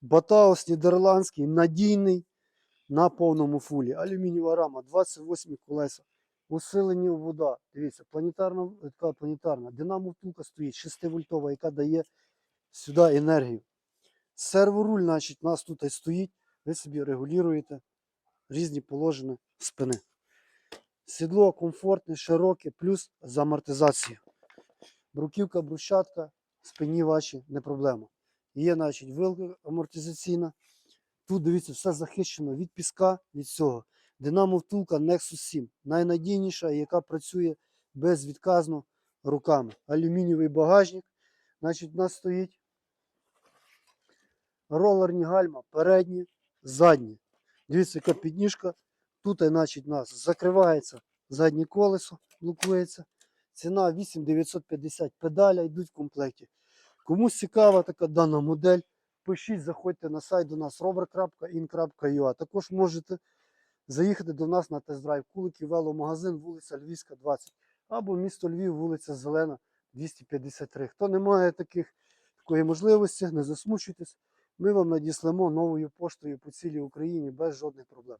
Батаус нідерландський, надійний на повному фулі. Алюмінієва рама, 28 колеса. Усилені вода. Дивіться, планетарна, така планетарна. Динамо втулка стоїть 6 вольтова, яка дає сюди енергію. Серворуль, значить, у нас тут стоїть. Ви собі регулюєте різні положення спини. Сідло комфортне, широке, плюс з амортизацією. Бруківка, брусчатка, спині ваші не проблема. Є, значить, вилка амортизаційна. Тут, дивіться, все захищено від піска, від всього. Динамо втулка Nexus 7. Найнадійніша, яка працює безвідказно руками. Алюмінієвий багажник. Значить, у нас стоїть ролерні гальма, передні, задні. Дивіться, яка підніжка. Тут, значить, у нас закривається заднє колесо, блокується. Ціна 8950 педаля йдуть в комплекті. Комусь цікава така дана модель, пишіть, заходьте на сайт до нас rover.in.ua. Також можете заїхати до нас на тест-драйв Куликів веломагазин, вулиця Львівська, 20. Або місто Львів, вулиця Зелена, 253. Хто не має таких, такої можливості, не засмучуйтесь. Ми вам надіслемо новою поштою по цілій Україні без жодних проблем.